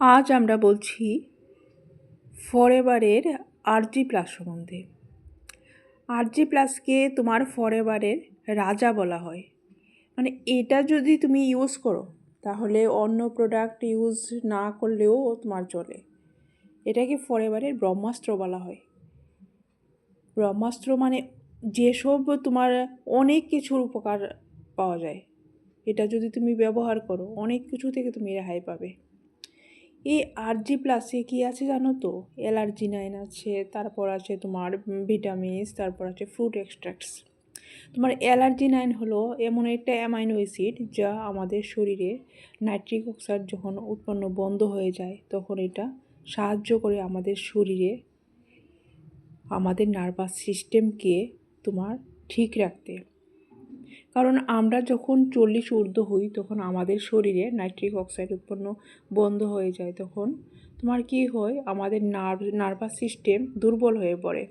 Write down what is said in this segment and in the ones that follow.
আজ আমরা বলছি ফরএভারের আরজি প্লাস সম্বন্ধে। আরজি প্লাসকে তোমার ফরএভারের রাজা বলা হয়। মানে এটা যদি তুমি ইউজ করো, তাহলে অন্য প্রোডাক্ট ইউজ না করলেও তোমার চলে। এটাকে ফরএভারের ব্রহ্মাস্ত্র বলা হয়। ব্রহ্মাস্ত্র মানে যেসব তোমার অনেক কিছুর উপকার পাওয়া যায়। এটা যদি তুমি ব্যবহার করো, অনেক কিছু থেকে তুমি রেহাই পাবে। এই আর জি প্লাসে কী আছে জানো তো? অ্যালার্জি নাইন আছে, তারপর আছে তোমার ভিটামিনস তারপর আছে ফ্রুট এক্সট্রাক্টস তোমার অ্যালার্জি নাইন হলো এমন একটা অ্যামাইনো অ্যাসিড যা আমাদের শরীরে নাইট্রিক অক্সাইড যখন উৎপন্ন বন্ধ হয়ে যায়, তখন এটা সাহায্য করে আমাদের শরীরে, আমাদের নার্ভাস সিস্টেমকে তোমার ঠিক রাখতে। কারণ আমরা যখন চল্লিশ ঊর্ধ্ব হই, তখন আমাদের শরীরে নাইট্রিক অক্সাইড উৎপন্ন বন্ধ হয়ে যায়। তখন তোমার কি হয়? আমাদের নার্ভ নার্ভাস সিস্টেম দুর্বল হয়ে পড়ে।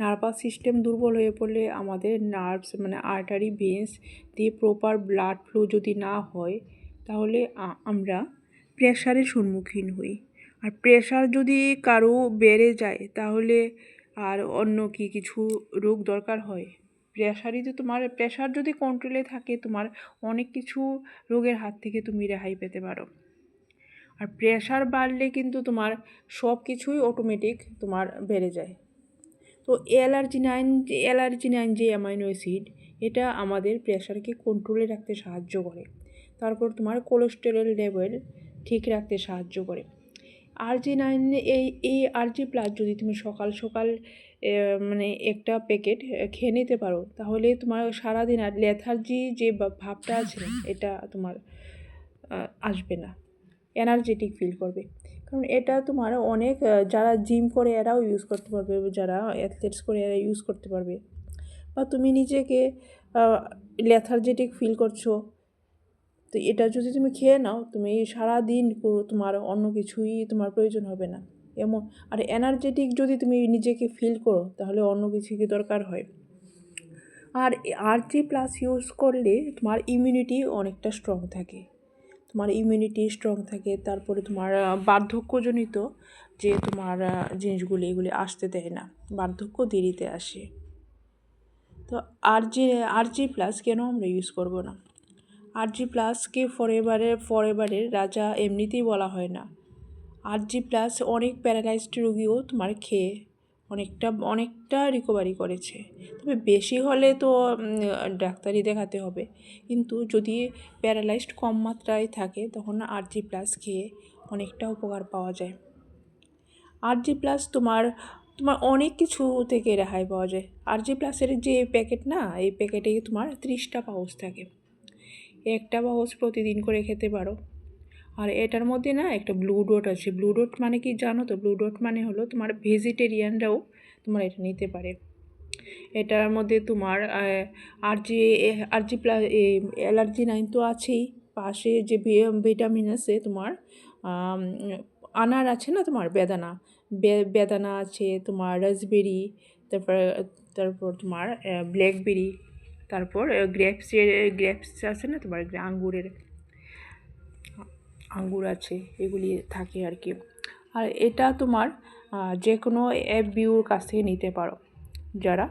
নার্ভাস সিস্টেম দুর্বল হয়ে পড়লে আমাদের নার্ভস মানে আর্টারি ভেন্স দিয়ে প্রপার ব্লাড ফ্লো যদি না হয়, তাহলে আমরা প্রেশারের সম্মুখীন হই। আর প্রেশার যদি কারও বেড়ে যায়, তাহলে আর অন্য কি কিছু রোগ দরকার হয়? প্রেশারই তো তোমার প্রেশার যদি কন্ট্রোলে থাকে, তোমার অনেক কিছু রোগের হাত থেকে তুমি রেহাই পেতে পারো। আর প্রেশার বাড়লে কিন্তু তোমার সব কিছুই অটোমেটিক তোমার বেড়ে যায়। তো অ্যালার্জিনাইন অ্যালার্জিনাইন যে অ্যামাইনো অ্যাসিড এটা আমাদের প্রেশারকে কন্ট্রোলে রাখতে সাহায্য করে। তারপর তোমার কোলেস্টেরল লেভেল ঠিক রাখতে সাহায্য করে। আরজি নাইন এই এই আরজি প্লাস যদি তুমি সকাল সকাল মানে একটা প্যাকেট খেয়ে নিতে পারো, তাহলে তোমার সারাদিন আর লেথার্জি যে ভাবটা আছে, এটা তোমার আসবে না। এনার্জেটিক ফিল করবে। কারণ এটা তোমার অনেক যারা জিম করে এরাও ইউজ করতে পারবে, যারা অ্যাথলেটস করে এরা ইউজ করতে পারবে। বা তুমি নিজেকে লেথার্জেটিক ফিল করছ তো এটা যদি তুমি খেয়ে নাও, তুমি সারা দিন তোমার অন্য কিছুই তোমার প্রয়োজন হবে না। এমন, আর এনার্জেটিক যদি তুমি নিজেকে ফিল করো, তাহলে অন্য কিছু কি দরকার হয়? আর আর জি প্লাস ইউজ করলে তোমার ইমিউনিটি অনেকটা স্ট্রং থাকে। তোমার ইমিউনিটি স্ট্রং থাকে, তারপরে তোমার বার্ধক্যজনিত যে তোমার জিনিসগুলি, এগুলি আসতে দেয় না, বার্ধক্য দেরিতে আসে। তো আর জি আর জি প্লাস কেন আমরা ইউজ করব না? আর জি প্লাসকে ফরএভারের ফরএভারের রাজা এমনিতেই বলা হয় না। আর জি প্লাস অনেক প্যারালাইজড রুগীও তোমার খেয়ে অনেকটা অনেকটা রিকভারি করেছে। তবে বেশি হলে তো ডাক্তারই দেখাতে হবে। কিন্তু যদি প্যারালাইজড কম মাত্রায় থাকে, তখন আর জি প্লাস খেয়ে অনেকটা উপকার পাওয়া যায়। আর জি প্লাস তোমার তোমার অনেক কিছু থেকে রেহাই পাওয়া যায়। আর জি প্লাসের যে প্যাকেট না, এই প্যাকেটে তোমার ত্রিশটা পাউচ থাকে। একটা পাউচ প্রতিদিন করে খেতে পারো। আর এটার মধ্যে না একটা ব্লু ডট আছে। ব্লু ডট মানে কি জানো তো? ব্লু ডট মানে হলো তোমার ভেজিটেরিয়ানরাও তোমার এটা নিতে পারে। এটার মধ্যে তোমার আর যে, আর জি প্লাস অ্যালার্জি নাইন তো আছেই। পাশে যে ভিটামিন আছে তোমার আনার আছে না তোমার? বেদানা। বেদানা আছে, তোমার রাসবেরি তারপর তারপর তোমার ব্ল্যাকবেরি তারপর গ্রেপসের গ্রেপস আছে না তোমার আঙ্গুরের, আঙ্গুর আছে, এগুলি থাকে আর কি। আর এটা তোমার যে কোনো অ্যাপ বিউর কাছ থেকে নিতে পারো। যারা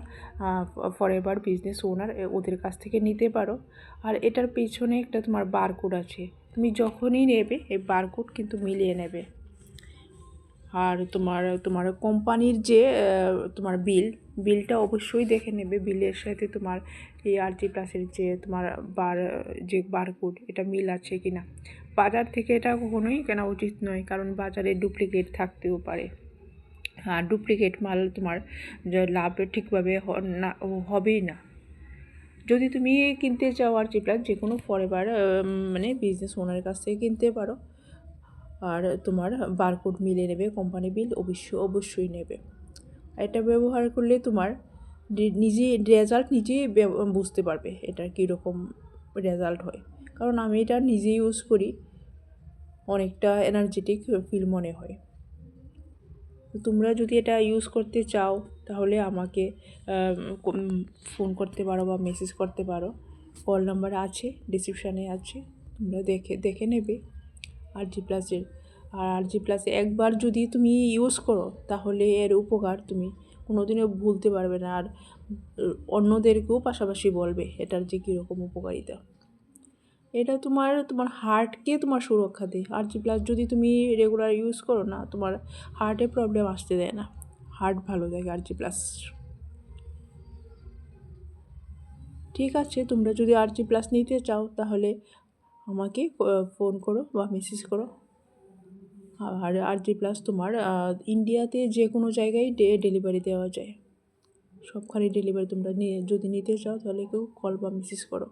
ফরএভার বিজনেস ওনার ওদের কাছ থেকে নিতে পারো। আর এটার পেছনে একটা তোমার বারকোড আছে। তুমি যখনই নেবে, এই বারকোড কিন্তু মিলিয়ে নেবে। আর তোমার তোমার কোম্পানির যে তোমার বিল, বিলটা অবশ্যই দেখে নেবে। বিলের সাথে তোমার এই আর জি প্লাসের যে তোমার বার, যে বারকোড এটা মিল আছে কি না বাজার থেকে এটা কখনোই কেনা উচিত নয়, কারণ বাজারে ডুপ্লিকেট থাকতেও পারে। আর ডুপ্লিকেট মাল তোমার লাভ ঠিকভাবে না, হবেই না। যদি তুমি কিনতে চাও আর জি প্লাস যে কোনো ফরেভার মানে বিজনেস ওনারের কাছ থেকে কিনতে পারো। আর তোমার বারকোড মিলে নেবে কোম্পানি বিল অবশ্য, অবশ্যই নেবে। এটা ব্যবহার করলে তোমার নিজে রেজাল্ট নিজেই বুঝতে পারবে এটার কীরকম রেজাল্ট হয়। কারণ আমি এটা নিজে ইউজ করি, অনেকটা এনার্জেটিক ফিল মনে হয়। তোমরা যদি এটা ইউজ করতে চাও, তাহলে আমাকে ফোন করতে পারো বা মেসেজ করতে পারো। কল নাম্বার আছে ডিসক্রিপশানে আছে, তোমরা দেখে দেখে নেবে। আর জি প্লাসের। আর আর জি প্লাসে একবার যদি তুমি ইউজ করো, তাহলে এর উপকার তুমি কোনোদিনও ভুলতে পারবে না। আর অন্যদেরকেও পাশাপাশি বলবে, এটার যে কীরকম উপকারিতা। এটা তোমার তোমার হার্টকে তোমার সুরক্ষা দেয়। আর জি প্লাস যদি তুমি রেগুলার ইউজ করো না, তোমার হার্টে প্রবলেম আসতে দেয় না। হার্ট ভালো থাকে আর জি প্লাস। ঠিক আছে, তোমরা যদি আর জি প্লাস নিতে চাও, তাহলে আমাকে ফোন করো বা মেসেজ করো। আর আর জি প্লাস তোমার ইন্ডিয়াতে যে কোনো জায়গায় ডে ডেলিভারি দেওয়া যায়। সবখানে ডেলিভারি তোমরা নিয়ে, যদি নিতে চাও তাহলে কেউ কল বা মেসেজ করো।